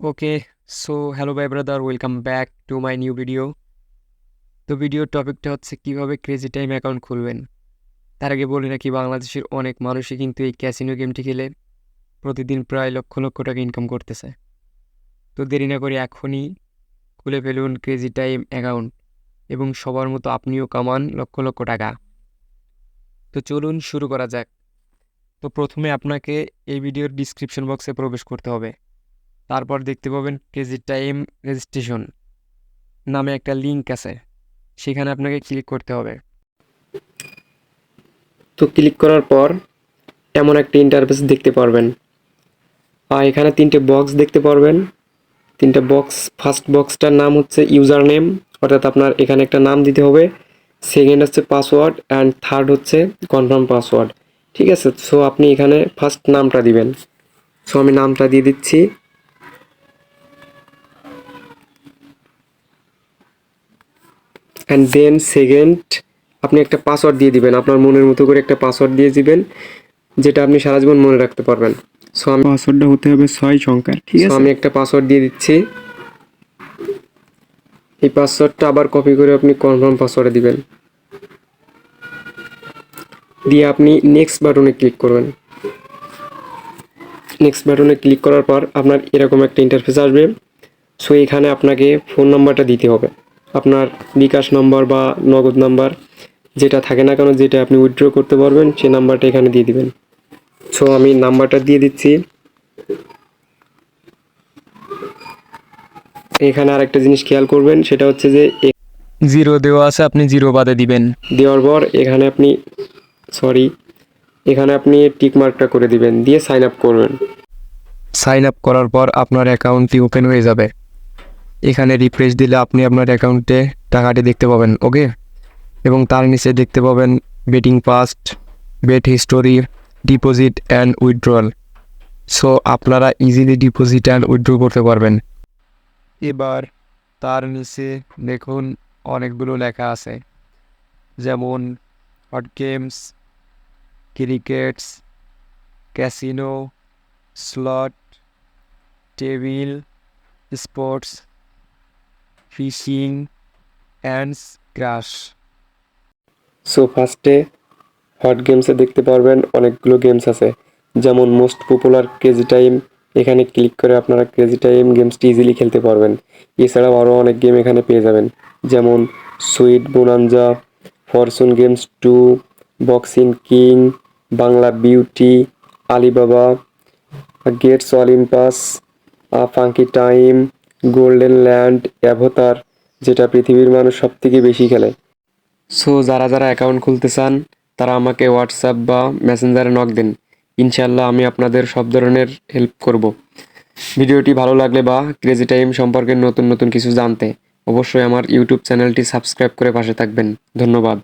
Okay so hello by brother welcome back to my new video তো ভিডিওর টপিকটা হচ্ছে কীভাবে ক্রেজি টাইম অ্যাকাউন্ট খুলবেন। তার আগে বলি নাকি বাংলাদেশের অনেক মানুষই কিন্তু এই ক্যাসিনো গেমটি খেলে প্রতিদিন প্রায় লক্ষ লক্ষ টাকা ইনকাম করতেছে। তো দেরি না করে এখনই খুলে ফেলুন ক্রেজি টাইম অ্যাকাউন্ট এবং সবার মতো আপনিও কামান লক্ষ লক্ষ টাকা। তো চলুন শুরু করা যাক। তো প্রথমে আপনাকে এই ভিডিওর ডিসক্রিপশন বক্সে প্রবেশ করতে হবে। তারপর দেখতে পাবেন ক্রেজি টাইম রেজিস্ট্রেশন নামে একটা লিঙ্ক আছে, সেখানে আপনাকে ক্লিক করতে হবে। তো ক্লিক করার পর এমন একটা ইন্টারফেস দেখতে পারবেন। আর এখানে তিনটে বক্স দেখতে পারবেন। তিনটে বক্স ফার্স্ট বক্সটার নাম হচ্ছে ইউজার নেম অর্থাৎ আপনার এখানে একটা নাম দিতে হবে। সেকেন্ড হচ্ছে পাসওয়ার্ড অ্যান্ড থার্ড হচ্ছে কনফার্ম পাসওয়ার্ড ঠিক আছে? সো আপনি এখানে ফার্স্ট নামটা দিবেন। সো আমি নামটা দিয়ে দিচ্ছি। অ্যান্ড দেন সেকেন্ড আপনি একটা পাসওয়ার্ড দিয়ে দিবেন। আপনার মনের মতো করে একটা পাসওয়ার্ড দিয়ে দিবেন যেটা আপনি সারা জীবন মনে রাখতে পারবেন। সো আমি পাসওয়ার্ডটা হতে হবে ছয় সংখ্যার ঠিক আছে? আমি একটা পাসওয়ার্ড দিয়ে দিচ্ছি। এই পাসওয়ার্ডটা আবার কপি করে আপনি কনফার্ম পাসওয়ার্ডে দিবেন। দিয়ে আপনি নেক্সট বাটনে ক্লিক করবেন। নেক্সট বাটনে ক্লিক করার পর আপনার এরকম একটা ইন্টারফেস আসবে। সো এখানে আপনাকে ফোন নাম্বারটা দিতে হবে। আপনার বিকাশ নম্বর বা নগদ নাম্বার যেটা থাকে না কেন যেটা আপনি উইথড্র করতে পারবেন সেই নাম্বারটা এখানে দিয়ে দিবেন। সো আমি নাম্বারটা দিয়ে দিচ্ছি। এখানে আরেকটা জিনিস খেয়াল করবেন সেটা হচ্ছে যে জিরো দেওয়া আছে আপনি জিরো বাদে দিবেন। দেওয়ার পর এখানে আপনি সরি এখানে আপনি টিক মার্কটা করে দিবেন দিয়ে সাইন আপ করবেন। সাইন আপ করার পর আপনার অ্যাকাউন্টটি ওপেন হয়ে যাবে। এখানে রিফ্রেশ দিলে আপনি আপনার অ্যাকাউন্টে টাকাটি দেখতে পাবেন ওকে এবং তার নিচে দেখতে পাবেন betting past bet history deposit and withdrawal so আপনারা ইজিলি ডিপোজিট অ্যান্ড উইথড্র করতে পারবেন। এবার তার নিচে দেখুন অনেকগুলো লেখা আছে। যেমন hot games crickets casino slot table sports fishing and crash so ফার্স্টে হট গেমসে দেখতে পারবেন অনেকগুলো গেমস আছে। যেমন মোস্ট পপুলার ক্রেজি টাইম এখানে ক্লিক করে আপনারা ক্রেজি টাইম গেমসটি ইজিলি খেলতে পারবেন। এছাড়াও আরও অনেক গেম এখানে পেয়ে যাবেন। যেমন sweet bonanza fortune games two boxing king Bangla beauty Alibaba gates Olympus funky time golden land avatar যেটা পৃথিবীর মানুষ সব থেকে বেশি খেলে। সো যারা যারা অ্যাকাউন্ট খুলতে চান, তারা আমাকে হোয়াটসঅ্যাপ বা মেসেঞ্জারে নক দিন। ইনশাল্লাহ আমি আপনাদের সব ধরনের হেল্প করব। ভিডিওটি ভালো লাগলে বা ক্রেজি টাইম সম্পর্কে নতুন নতুন কিছু জানতে, অবশ্যই আমার ইউটিউব চ্যানেলটি সাবস্ক্রাইব করে পাশে থাকবেন। ধন্যবাদ।